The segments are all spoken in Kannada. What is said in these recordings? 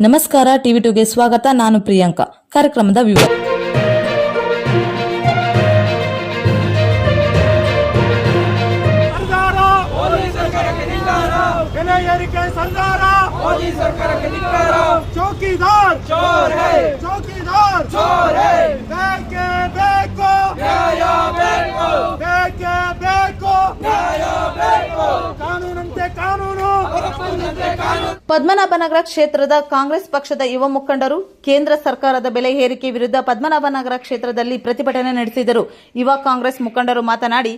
ನಮಸ್ಕಾರ ಟಿವಿ ಟುಗೆ ಸ್ವಾಗತ. ನಾನು ಪ್ರಿಯಾಂಕಾ. ಕಾರ್ಯಕ್ರಮದ ವಿವರ. ಚೌಕಿದಾರ್. ಚೌಕಿದಾರ್. ಬೇಕೇ ಬೇಕು. ಬೇಕೇ ಪದ್ಮನಾಭನಗರ ಕ್ಷೇತ್ರದ ಕಾಂಗ್ರೆಸ್ ಪಕ್ಷದ ಯುವ ಮುಖಂಡರು ಕೇಂದ್ರ ಸರ್ಕಾರದ ಬೆಲೆ ಏರಿಕೆ ವಿರುದ್ಧ ಪದ್ಮನಾಭನಗರ ಕ್ಷೇತ್ರದಲ್ಲಿ ಪ್ರತಿಭಟನೆ ನಡೆಸಿದರು. ಯುವ ಕಾಂಗ್ರೆಸ್ ಮುಖಂಡರು ಮಾತನಾಡಿ,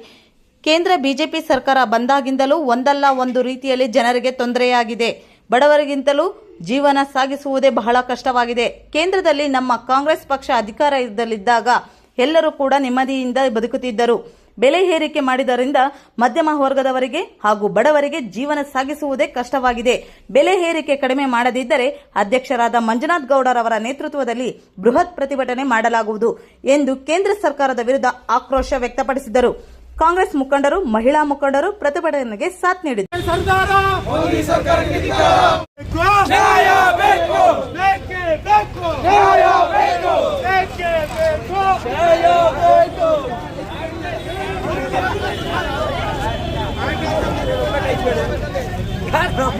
ಕೇಂದ್ರ ಬಿಜೆಪಿ ಸರ್ಕಾರ ಬಂದಾಗಿಂದಲೂ ಒಂದಲ್ಲ ಒಂದು ರೀತಿಯಲ್ಲಿ ಜನರಿಗೆ ತೊಂದರೆಯಾಗಿದೆ. ಬಡವರಿಗಿಂತಲೂ ಜೀವನ ಸಾಗಿಸುವುದೇ ಬಹಳ ಕಷ್ಟವಾಗಿದೆ. ಕೇಂದ್ರದಲ್ಲಿ ನಮ್ಮ ಕಾಂಗ್ರೆಸ್ ಪಕ್ಷ ಅಧಿಕಾರದಲ್ಲಿದ್ದಾಗ ಎಲ್ಲರೂ ಕೂಡ ನೆಮ್ಮದಿಯಿಂದ ಬದುಕುತ್ತಿದ್ದರು. ಬೆಲೆ ಏರಿಕೆ ಮಾಡಿದ್ದರಿಂದ ಮಧ್ಯಮ ವರ್ಗದವರಿಗೆ ಹಾಗೂ ಬಡವರಿಗೆ ಜೀವನ ಸಾಗಿಸುವುದೇ ಕಷ್ಟವಾಗಿದೆ. ಬೆಲೆ ಏರಿಕೆ ಕಡಿಮೆ ಮಾಡದಿದ್ದರೆ ಅಧ್ಯಕ್ಷರಾದ ಮಂಜುನಾಥ್ ಗೌಡರವರ ನೇತೃತ್ವದಲ್ಲಿ ಬೃಹತ್ ಪ್ರತಿಭಟನೆ ಮಾಡಲಾಗುವುದು ಎಂದು ಕೇಂದ್ರ ಸರ್ಕಾರದ ವಿರುದ್ಧ ಆಕ್ರೋಶ ವ್ಯಕ್ತಪಡಿಸಿದರು. ಕಾಂಗ್ರೆಸ್ ಮುಖಂಡರು ಮಹಿಳಾ ಮುಖಂಡರು ಪ್ರತಿಭಟನೆಗೆ ಸಾಥ್ ನೀಡಿದರು. ಸರ್ದಾರ খারাপ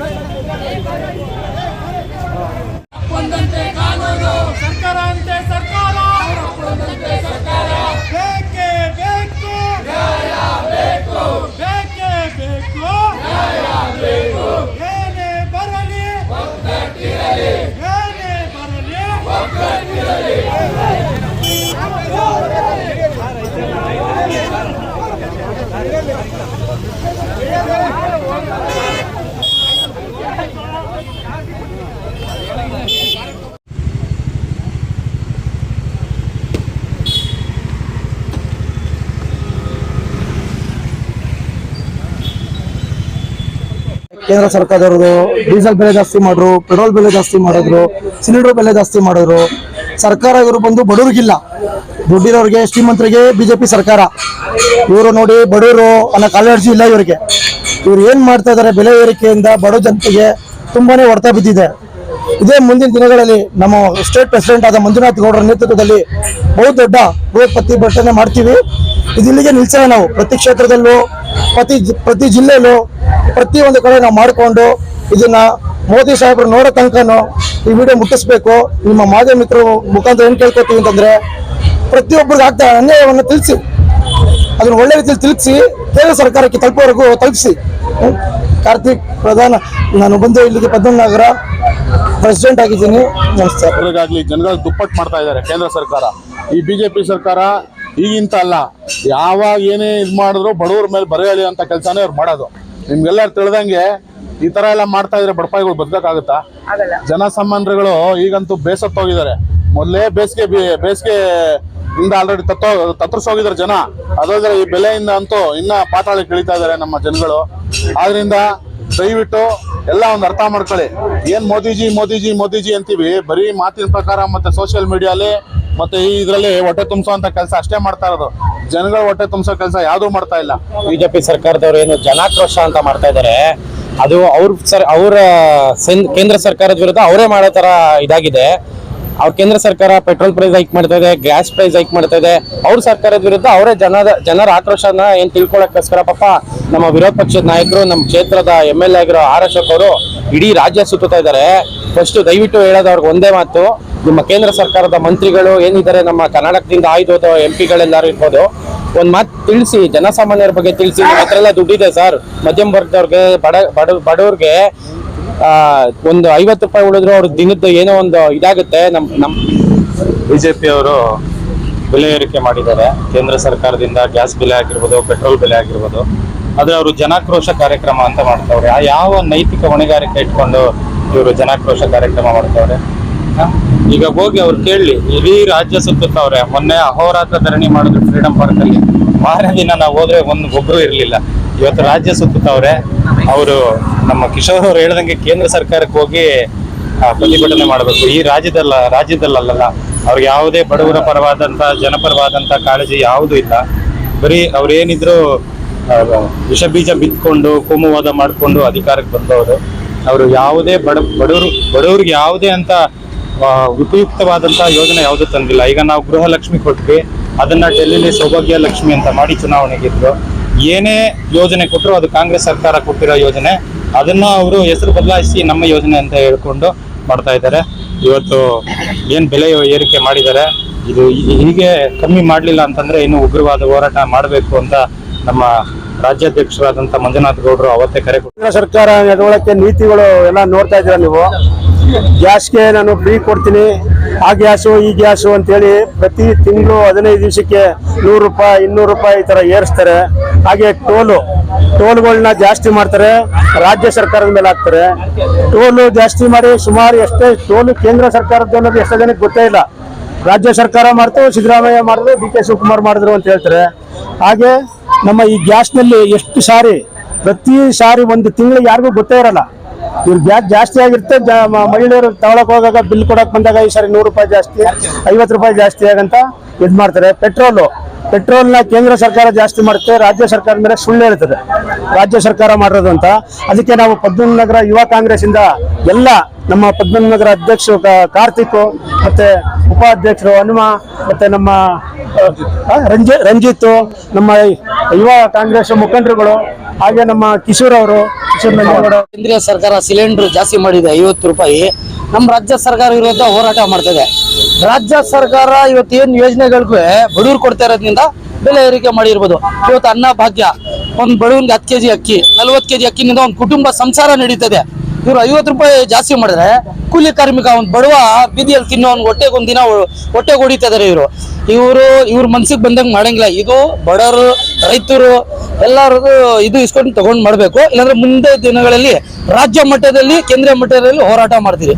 ಕೇಂದ್ರ ಸರ್ಕಾರದವರು, ಡೀಸೆಲ್ ಬೆಲೆ ಜಾಸ್ತಿ ಮಾಡಿದ್ರು ಪೆಟ್ರೋಲ್ ಬೆಲೆ ಜಾಸ್ತಿ ಮಾಡಿದ್ರು, ಸಿಲಿಂಡರ್ ಬೆಲೆ ಜಾಸ್ತಿ ಮಾಡಿದ್ರು ಸರ್ಕಾರ ಇವರು ಬಂದು ಬಡವ್ರಿಗಿಲ್ಲ. ದುಡ್ಡಿರೋರಿಗೆ ಶ್ರೀಮಂತರಿಗೆ ಬಿಜೆಪಿ ಸರ್ಕಾರ. ಇವರು ನೋಡಿ ಬಡವರು ಅನ್ನೋ ಕಾಳಜಿ ಇಲ್ಲ ಇವರಿಗೆ. ಇವ್ರು ಏನ್ ಮಾಡ್ತಾ ಇದಾರೆ ಬೆಲೆ ಏರಿಕೆಯಿಂದ ಬಡ ಜನತೆಗೆ ತುಂಬಾನೇ ಹೊಡೆತ ಬಿದ್ದಿದೆ. ಇದೇ ಮುಂದಿನ ದಿನಗಳಲ್ಲಿ ನಮ್ಮ ಸ್ಟೇಟ್ ಪ್ರೆಸಿಡೆಂಟ್ ಆದ ಮಂಜುನಾಥ್ ಗೌಡರ ನೇತೃತ್ವದಲ್ಲಿ ಬಹು ದೊಡ್ಡ ಬೃಹತ್ ಪ್ರತಿಭಟನೆ ಮಾಡ್ತೀವಿ. ಇದಿಲ್ಲಿಗೆ ನಿಲ್ಸಲ್ಲ ನಾವು. ಪ್ರತಿ ಕ್ಷೇತ್ರದಲ್ಲೂ ಪ್ರತಿ ಪ್ರತಿ ಜಿಲ್ಲೆಯಲ್ಲೂ ಪ್ರತಿ ಒಂದು ಕಡೆ ನಾವು ಮಾಡಿಕೊಂಡು ಇದನ್ನ ಮೋದಿ ಸಾಹೇಬರು ನೋಡೋ ತನಕನೂ ಈ ವಿಡಿಯೋ ಮುಟ್ಟಿಸ್ಬೇಕು. ನಿಮ್ಮ ಮಾಧ್ಯಮ ಮಿತ್ರರು ಮುಖಾಂತರ ಏನು ಕೇಳ್ಕೊತೀವಿ ಅಂತಂದ್ರೆ ಪ್ರತಿಯೊಬ್ಬರಿಗೆ ಆಗ್ತಾ ಅನ್ಯಾಯವನ್ನು ತಿಳಿಸಿ. ಅದನ್ನು ಒಳ್ಳೆ ರೀತಿಯಲ್ಲಿ ತಿಳಿಸಿ, ಕೇಂದ್ರ ಸರ್ಕಾರಕ್ಕೆ ತಲುಪೋವರೆಗೂ ತಲುಪಿಸಿ. ಕಾರ್ತಿಕ್ ಪ್ರಧಾನ, ನಾನು ಬಂದು ಇಲ್ಲಿಗೆ ಪದ್ಮನಗರ. ಪ್ರೆಸಿಡೆಂಟ್ ಆಗಿದ್ದೀನಿ. ಜನರಿಗಾಗ್ಲಿ ಜನಗಳು ದುಪ್ಪಟ್ಟು ಮಾಡ್ತಾ ಇದ್ದಾರೆ ಕೇಂದ್ರ ಸರ್ಕಾರ. ಈ ಬಿಜೆಪಿ ಸರ್ಕಾರ ಈಗಿಂತ ಅಲ್ಲ. ಯಾವಾಗ ಏನೇ ಇದು ಮಾಡಿದ್ರು ಬಡವ್ರ ಮೇಲೆ ಬರೆಯಲಿ ಅಂತ ಕೆಲಸನೇ ಅವ್ರು ಮಾಡೋದು. ನಿಮ್ಗೆಲ್ಲರೂ ತಿಳಿದಂಗೆ ಈ ತರ ಎಲ್ಲ ಮಾಡ್ತಾ ಇದ್ರೆ ಬಡಪಾಯಿಗಳು ಬದುಕಾಗುತ್ತಾ ಜನಸಾಮಾನ್ಯರುಗಳು ಈಗಂತೂ ಬೇಸತ್ತೋಗಿದ್ದಾರೆ ಮೊದಲೇ ಬೇಸಿಗೆ ಬೇಸಿಗೆ ಇಂದ ಆಲ್ರೆಡಿ ತತ್ತೋ ತತ್ತರಿಸೋಗಿದ್ದಾರೆ ಜನ. ಅದಲ್ಲದೆ ಈ ಬೆಲೆಯಿಂದ ಅಂತೂ ಇನ್ನ ಪಾತಾಳಕ್ಕೆ ಕಿಳಿತಾ ಇದಾರೆ ನಮ್ಮ ಜನಗಳು. ಆದ್ರಿಂದ ದಯವಿಟ್ಟು ಎಲ್ಲ ಒಂದು ಅರ್ಥ ಮಾಡ್ಕೊಳ್ಳಿ. ಏನ್ ಮೋದಿಜಿ ಮೋದಿಜಿ ಮೋದಿಜಿ ಅಂತೀವಿ. ಬರೀ ಮಾತಿನ ಪ್ರಕಾರ ಮತ್ತೆ ಸೋಷಿಯಲ್ ಮೀಡಿಯಾಲಿ ಮತ್ತೆ ಈ ಇದ್ರಲ್ಲಿ ಹೊಟ್ಟೆ ತುಂಬಿಸೋ ಅಂತ ಕೆಲಸ ಅಷ್ಟೇ ಮಾಡ್ತಾ ಇರೋದು. ಜನಗಳ ಹೊಟ್ಟೆ ತುಂಬಿಸೋ ಕೆಲಸ ಯಾವ್ದು ಮಾಡ್ತಾ ಇಲ್ಲ. ಬಿಜೆಪಿ ಸರ್ಕಾರದವರು ಏನು ಜನಾಕ್ರೋಶ ಅಂತ ಮಾಡ್ತಾ ಇದ್ದಾರೆ ಅದು ಅವ್ರ ಸರ್ ಅವರ ಕೇಂದ್ರ ಸರ್ಕಾರದ ವಿರುದ್ಧ ಅವರೇ ಮಾಡೋ ತರ ಇದಾಗಿದೆ. ಅವ್ರ ಕೇಂದ್ರ ಸರ್ಕಾರ ಪೆಟ್ರೋಲ್ ಪ್ರೈಸ್ ಹೈಕ್ ಮಾಡ್ತಾ ಇದೆ ಗ್ಯಾಸ್ ಪ್ರೈಸ್ ಹೈಕ್ ಮಾಡ್ತಾ ಇದೆ. ಅವ್ರ ಸರ್ಕಾರದ ವಿರುದ್ಧ ಅವರೇ ಜನದ, ಜನರ ಆಕ್ರೋಶನ ಏನ್ ತಿಳ್ಕೊಳಕ್ಕೋಸ್ಕರ ಪಾಪ ನಮ್ಮ ವಿರೋಧ ಪಕ್ಷದ ನಾಯಕರು, ನಮ್ಮ ಕ್ಷೇತ್ರದ ಎಂ ಎಲ್ ಎ ಆಗಿರೋ ಆರ್ ಇಡೀ ರಾಜ್ಯ ಸುತ್ತುತ್ತಾ ಇದ್ದಾರೆ. ಫಸ್ಟ್ ದಯವಿಟ್ಟು ಹೇಳೋದು ಅವ್ರಿಗೆ ಒಂದೇ ಮಾತು, ನಿಮ್ಮ ಕೇಂದ್ರ ಸರ್ಕಾರದ ಮಂತ್ರಿಗಳು ಏನಿದ್ದಾರೆ ನಮ್ಮ ಕರ್ನಾಟಕದಿಂದ ಆಯ್ದೋದ ಎಂ ಪಿಗಳೆಲ್ಲರೂ ಇರ್ಬೋದು, ಒಂದ್ ಮಾತು ತಿಳಿಸಿ, ಜನಸಾಮಾನ್ಯರ ಬಗ್ಗೆ ತಿಳಿಸಿ ನಿಮ್ಮ ಹತ್ರ ಎಲ್ಲ ದುಡ್ಡಿದೆ ಸರ್ ಮಧ್ಯಮ ವರ್ಗದವ್ರಿಗೆ, ಬಡ ಬಡ, ಬಡವ್ರಿಗೆ ಒಂದು ಐವತ್ತು ರೂಪಾಯಿ ಉಳಿದ್ರು ಅವ್ರ ದಿನದ ಏನೋ ಒಂದು ಇದಾಗುತ್ತೆ. ನಮ್ ನಮ್ ಬಿಜೆಪಿ ಅವರು ಬೆಲೆ ಏರಿಕೆ ಮಾಡಿದ್ದಾರೆ. ಕೇಂದ್ರ ಸರ್ಕಾರದಿಂದ ಗ್ಯಾಸ್ ಬೆಲೆ ಆಗಿರ್ಬೋದು, ಪೆಟ್ರೋಲ್ ಬೆಲೆ ಆಗಿರ್ಬೋದು, ಆದ್ರೆ ಅವರು ಜನಾಕ್ರೋಶ ಕಾರ್ಯಕ್ರಮ ಅಂತ ಮಾಡ್ತಾವ್ರೆ. ಯಾವ ನೈತಿಕ ಹೊಣೆಗಾರಿಕೆ ಇಟ್ಕೊಂಡು ಇವರು ಜನಾಕ್ರೋಶ ಕಾರ್ಯಕ್ರಮ ಮಾಡ್ತಾವ್ರೆ? ಈಗ ಹೋಗಿ ಅವ್ರು ಕೇಳಲಿ ಇಡೀ ರಾಜ್ಯ ಸುತ್ತುತ್ತವ್ರೆ, ಮೊನ್ನೆ ಅಹೋರಾತ್ರ ಧರಣಿ ಮಾಡಿದ್ರು ಫ್ರೀಡಂ ಪಾರ್ಕ್ ಅಲ್ಲಿ. ಮಾರನೇ ದಿನ ನಾವು ಹೋದ್ರೆ ಒಂದು ಒಬ್ರು ಇರಲಿಲ್ಲ. ಇವತ್ತು ರಾಜ್ಯ ಸುತ್ತುತ್ತವ್ರೆ, ಅವರು ನಮ್ಮ ಕಿಶೋರ್ ಅವ್ರು ಹೇಳ್ದಂಗೆ ಕೇಂದ್ರ ಸರ್ಕಾರಕ್ಕೆ ಹೋಗಿ ಪ್ರತಿಭಟನೆ ಮಾಡಬೇಕು. ಈ ರಾಜ್ಯದಲ್ಲ ರಾಜ್ಯದಲ್ಲಲ್ಲ ಅವ್ರಿಗೆ ಯಾವುದೇ ಬಡವರ ಪರವಾದಂತ, ಜನಪರವಾದಂತ ಕಾಳಜಿ ಯಾವುದೂ ಇಲ್ಲ. ಬರೀ ಅವ್ರೇನಿದ್ರು ವಿಷ ಬೀಜ ಬಿತ್ಕೊಂಡು, ಕೋಮುವಾದ ಮಾಡಿಕೊಂಡು ಅಧಿಕಾರಕ್ಕೆ ಬಂದವರು. ಅವರು ಯಾವುದೇ ಬಡ, ಬಡವರು, ಬಡವ್ರಿಗೆ ಯಾವುದೇ ಅಂತ ಉಪಯುಕ್ತವಾದಂತಹ ಯೋಜನೆ ಯಾವುದು ತಂದಿಲ್ಲ. ಈಗ ನಾವು ಗೃಹಲಕ್ಷ್ಮಿ ಕೊಟ್ವಿ. ಅದನ್ನ ಡೆಲ್ಲಿಲಿ ಸೌಭಾಗ್ಯ ಲಕ್ಷ್ಮಿ ಅಂತ ಮಾಡಿ ಚುನಾವಣೆಗಿದ್ರು ಏನೇ ಯೋಜನೆ ಕೊಟ್ಟರು ಅದು ಕಾಂಗ್ರೆಸ್ ಸರ್ಕಾರ ಕೊಟ್ಟಿರೋ ಯೋಜನೆ. ಅದನ್ನ ಅವರು ಹೆಸರು ಬದಲಾಯಿಸಿ ನಮ್ಮ ಯೋಜನೆ ಅಂತ ಹೇಳ್ಕೊಂಡು ಮಾಡ್ತಾ ಇದ್ದಾರೆ. ಇವತ್ತು ಏನ್ ಬೆಲೆ ಏರಿಕೆ ಮಾಡಿದ್ದಾರೆ. ಇದು ಹೀಗೆ ಕಮ್ಮಿ ಮಾಡಲಿಲ್ಲ ಅಂತಂದ್ರೆ ಇನ್ನು ಉಗ್ರವಾದ ಹೋರಾಟ ಮಾಡಬೇಕು ಅಂತ ನಮ್ಮ ರಾಜ್ಯಾಧ್ಯಕ್ಷರಾದಂಥ ಮಂಜುನಾಥ್ ಗೌಡರು ಅವತ್ತೇ ಕರೆ ಕೊಟ್ಟಿದ್ದಾರೆ. ಕೇಂದ್ರ ಸರ್ಕಾರ ನಡವಳಿಕೆ ನೀತಿಗಳು ಎಲ್ಲ ನೋಡ್ತಾ ಇದ್ದೀರಾ ನೀವು? ಗ್ಯಾಸ್ಗೆ ನಾನು ಫ್ರೀ ಕೊಡ್ತೀನಿ. ಆ ಗ್ಯಾಸು, ಈ ಗ್ಯಾಸು ಅಂತೇಳಿ ಪ್ರತಿ ತಿಂಗಳು ಹದಿನೈದು ದಿವಸಕ್ಕೆ ನೂರು ರೂಪಾಯಿ, ಇನ್ನೂರು ರೂಪಾಯಿ ಈ ಥರ ಏರಿಸ್ತಾರೆ. ಹಾಗೆ ಟೋಲು ಟೋಲ್ಗಳನ್ನ ಜಾಸ್ತಿ ಮಾಡ್ತಾರೆ. ರಾಜ್ಯ ಸರ್ಕಾರದ ಮೇಲೆ ಹಾಕ್ತಾರೆ. ಟೋಲು ಜಾಸ್ತಿ ಮಾಡಿ ಸುಮಾರು ಎಷ್ಟೇ ಟೋಲು ಕೇಂದ್ರ ಸರ್ಕಾರದ್ದು ಅನ್ನೋದು ಎಷ್ಟೋ ಜನಕ್ಕೆ ಗೊತ್ತೇ ಇಲ್ಲ. ರಾಜ್ಯ ಸರ್ಕಾರ ಮಾಡ್ತು, ಸಿದ್ದರಾಮಯ್ಯ ಮಾಡಿದ್ರು, ಡಿ ಕೆ ಶಿವಕುಮಾರ್ ಮಾಡಿದ್ರು ಅಂತ ಹೇಳ್ತಾರೆ. ಹಾಗೆ ನಮ್ಮ ಈ ಗ್ಯಾಸ್ನಲ್ಲಿ ಎಷ್ಟು ಸಾರಿ, ಪ್ರತಿ ಸಾರಿ ಒಂದು ತಿಂಗಳು ಯಾರಿಗೂ ಗೊತ್ತೇ ಇರಲ್ಲ. ಇವ್ರು ಗ್ಯಾಸ್ ಜಾಸ್ತಿ ಆಗಿರುತ್ತೆ ಮಹಿಳೆಯರು ತಗೊಳಕ್ ಹೋಗಾಗ ಬಿಲ್ ಕೊಡಕ್ ಬಂದಾಗ ಈ ಸಾರಿ ನೂರು ರೂಪಾಯಿ ಜಾಸ್ತಿ, ಐವತ್ತು ರೂಪಾಯಿ ಜಾಸ್ತಿ ಆಗಂತ ಇದು ಮಾಡ್ತಾರೆ. ಪೆಟ್ರೋಲು, ಪೆಟ್ರೋಲ್ನ ಕೇಂದ್ರ ಸರ್ಕಾರ ಜಾಸ್ತಿ ಮಾಡುತ್ತೆ, ರಾಜ್ಯ ಸರ್ಕಾರದ ಮೇಲೆ ಸುಳ್ಳು ಹೇಳ್ತದೆ. ರಾಜ್ಯ ಸರ್ಕಾರ ಮಾಡಿರೋದು ಅಂತ. ಅದಕ್ಕೆ ನಾವು ಪದ್ಮನಗರ ನಗರ ಯುವ ಕಾಂಗ್ರೆಸ್ ಇಂದ ಎಲ್ಲ ನಮ್ಮ ಪದ್ಮನಗರ ನಗರ ಅಧ್ಯಕ್ಷರು ಕಾ- ಕಾರ್ತಿಕ್, ಮತ್ತೆ ಉಪಾಧ್ಯಕ್ಷರು ಹನುಮ, ಮತ್ತೆ ನಮ್ಮ ರಂಜಿ, ರಂಜಿತ್, ನಮ್ಮ ಯುವ ಕಾಂಗ್ರೆಸ್ ಮುಖಂಡರುಗಳು, ಹಾಗೆ ನಮ್ಮ ಕಿಶೋರ್ ಅವರು, ಕಿಶೋರ್ ನಂಜೇಗೌಡ ಕೇಂದ್ರೀಯ ಸರ್ಕಾರ ಸಿಲಿಂಡರ್ ಜಾಸ್ತಿ ಮಾಡಿದೆ, ಐವತ್ತು ರೂಪಾಯಿ. ನಮ್ಮ ರಾಜ್ಯ ಸರ್ಕಾರ ವಿರುದ್ಧ ಹೋರಾಟ ಮಾಡ್ತದೆ. ರಾಜ್ಯ ಸರ್ಕಾರ ಇವತ್ತು ಏನು ಯೋಜನೆಗಳಿಗೆ ಬಡವ್ರು ಕೊಡ್ತಾ ಇರೋದ್ರಿಂದ ಬೆಲೆ ಏರಿಕೆ ಮಾಡಿರ್ಬೋದು. ಇವತ್ತು ಅನ್ನ ಭಾಗ್ಯ, ಒಂದು ಬಡವನ್ಗೆ ಹತ್ತು ಕೆ ಜಿ ಅಕ್ಕಿ, ನಲ್ವತ್ತು ಕೆಜಿ ಅಕ್ಕಿನಿಂದ ಒಂದು ಕುಟುಂಬ ಸಂಸಾರ ನಡೀತದೆ. ಇವ್ರು ಐವತ್ತು ರೂಪಾಯಿ ಜಾಸ್ತಿ ಮಾಡಿದ್ರೆ ಕೂಲಿ ಕಾರ್ಮಿಕ ಒಂದು ಬಡವ ಬೀದಿಯಲ್ಲಿ ತಿನ್ನೋ ಒಂದು ಹೊಟ್ಟೆಗೆ ಒಂದು ದಿನ ಹೊಟ್ಟೆ ಹೊಡಿತಾ ಇದಾರೆ ಇವರು. ಇವರು, ಇವ್ರ ಮನ್ಸಿಗೆ ಬಂದಂಗೆ ಮಾಡಂಗಿಲ್ಲ. ಇದು ಬಡವರು, ರೈತರು ಎಲ್ಲರದು ಇದು ಇಸ್ಕೊಂಡು ತಗೊಂಡು ಮಾಡಬೇಕು. ಇಲ್ಲಾಂದ್ರೆ ಮುಂದೆ ದಿನಗಳಲ್ಲಿ ರಾಜ್ಯ ಮಟ್ಟದಲ್ಲಿ, ಕೇಂದ್ರ ಮಟ್ಟದಲ್ಲಿ ಹೋರಾಟ ಮಾಡ್ತೀರಿ.